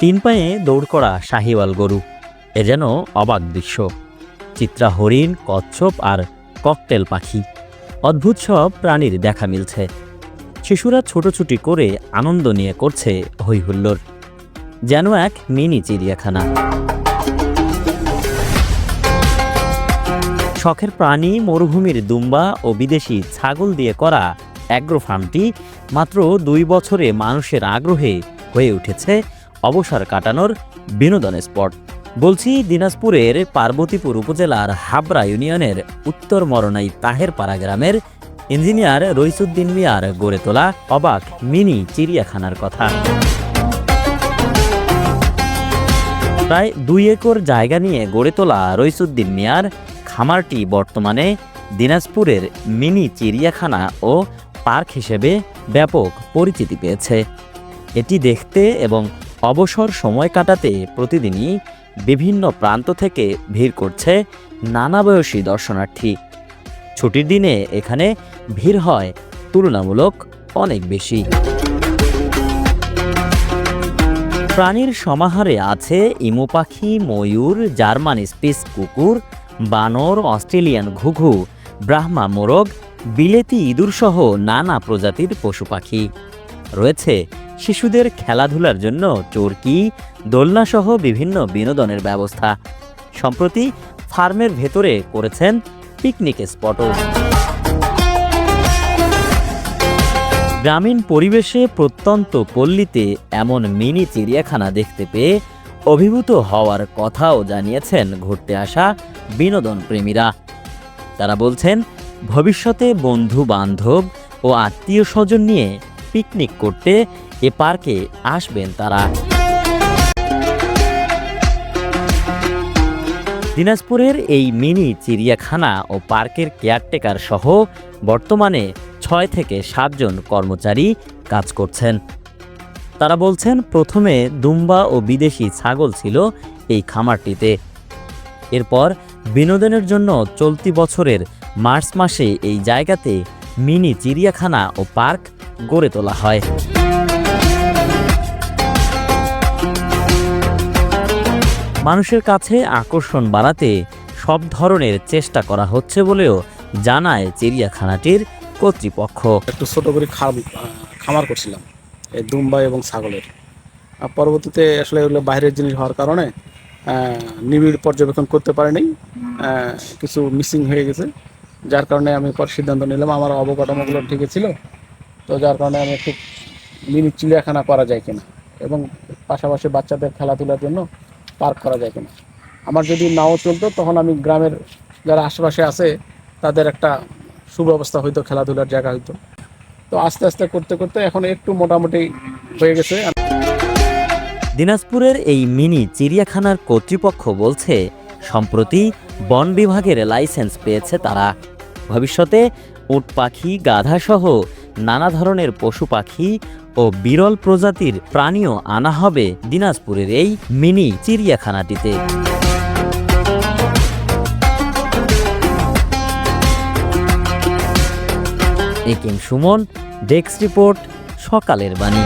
তিন পায়ে দৌড় করা শাহিওয়াল গরু। এ যেন অবাক দৃশ্য। চিত্রা হরিণ, কচ্ছপ আর ককটেল পাখি। অদ্ভুত সব প্রাণীর দেখা মিলছে। শিশুরা ছোটোছুটি করে আনন্দ নিয়ে করছে হৈহুল্লোড়। যেন এক মিনি চিড়িয়াখানা। শখের প্রাণী, মরুভূমির দুম্বা ও বিদেশি ছাগল দিয়ে করা অ্যাগ্রো ফার্মটি মাত্র দুই বছরে মানুষের আগ্রহে হয়ে উঠেছে অবসর কাটানোর বিনোদন স্পট। বলছি দিনাজপুরের পার্বতীপুর উপজেলার হাবরা ইউনিয়নের উত্তর মরনাই তাহেরপাড়া গ্রামের ইঞ্জিনিয়ার রইসুদ্দিন মিয়ার গড়ে তোলা অবাক মিনি চিড়িয়াখানার কথা। প্রায় দুই একর জায়গা নিয়ে গড়ে তোলা রইসুদ্দিন মিয়ার খামারটি বর্তমানে দিনাজপুরের মিনি চিড়িয়াখানা ও পার্ক হিসেবে ব্যাপক পরিচিতি পেয়েছে। এটি দেখতে এবং অবসর সময় কাটাতে প্রতিদিনই বিভিন্ন প্রান্ত থেকে ভিড় করছে নানা বয়সী দর্শনার্থী। ছুটির দিনে এখানে ভিড় হয় তুলনামূলক অনেক বেশি। প্রাণীর সমাহারে আছে ইমু পাখি, ময়ূর, জার্মান স্পিস কুকুর, বানর, অস্ট্রেলিয়ান ঘুঘু, ব্রাহ্মা মোরগ, বিলেতি ইঁদুরসহ নানা প্রজাতির পশু পাখি। রয়েছে শিশুদের খেলাধুলার জন্য চরকি দোলনা সহ বিভিন্ন বিনোদনের ব্যবস্থা। সম্প্রতি ফার্মের ভেতরে করেছেন পিকনিক স্পটও। গ্রামীণ পরিবেশে প্রত্যন্ত পল্লীতে এমন মিনি চিড়িয়াখানা দেখতে পেয়ে অভিভূত হওয়ার কথাও জানিয়েছেন ঘুরতে আসা বিনোদন প্রেমীরা তারা বলছেন, ভবিষ্যতে বন্ধু বান্ধব ও আত্মীয় স্বজন নিয়ে পিকনিক করতে এ পার্কে আসবেন তারা। দিনাজপুরের এই মিনি চিড়িয়াখানা ও পার্কের কেয়ারটেকার সহ বর্তমানে ছয় থেকে সাতজন কর্মচারী কাজ করছেন। তারা বলছেন, প্রথমে দুম্বা ও বিদেশি ছাগল ছিল এই খামারটিতে। এরপর বিনোদনের জন্য চলতি বছরের মার্চ মাসে এই জায়গাতে মিনি চিড়িয়াখানা ও পার্ক গড়ে তোলা হয়। মানুষের কাছে আকর্ষণ বাড়াতে সব ধরনের চেষ্টা করা হচ্ছে বলেও জানায় চিড়িয়াখানাটির কর্তৃপক্ষ। একটু ছোট করে খাম খামার করছিলাম, এই দুম্বা এবং ছাগলের। পরবর্তীতে আসলে এগুলো বাইরের জিনিস হওয়ার কারণে নিবিড় পর্যবেক্ষণ করতে পারিনি কিছু মিসিং হয়ে গেছে। যার কারণে আমি পর সিদ্ধান্ত নিলাম, আমার অবকাঠামোগুলো ঠিকই ছিল তো যার কারণে আমি একটু মিনি চিড়িয়াখানা করা যায় কিনা এবং পাশাপাশি বাচ্চাদের খেলাধুলার জন্য পার্ক করা যায় কিনা। আমার যদি নাও চলতো, তখন আমি গ্রামের যারা আশেপাশে আছে, তাদের একটা সুব্যবস্থা হইতো, খেলাধুলার জায়গা হইতো। তো আস্তে আস্তে করতে করতে এখন একটু মোটামুটি হয়ে গেছে। দিনাজপুরের এই মিনি চিড়িয়াখানার কর্তৃপক্ষ বলছে, সম্প্রতি বন বিভাগের লাইসেন্স পেয়েছে তারা। ভবিষ্যতে উট, পাখি গাধা সহ নানা ধরনের পশু পাখি ও বিরল প্রজাতির প্রাণীও আনা হবে দিনাজপুরের এই মিনি চিড়িয়াখানাটিতে। একিম সুমন, ডেস্ক রিপোর্ট, সকালের বাণী।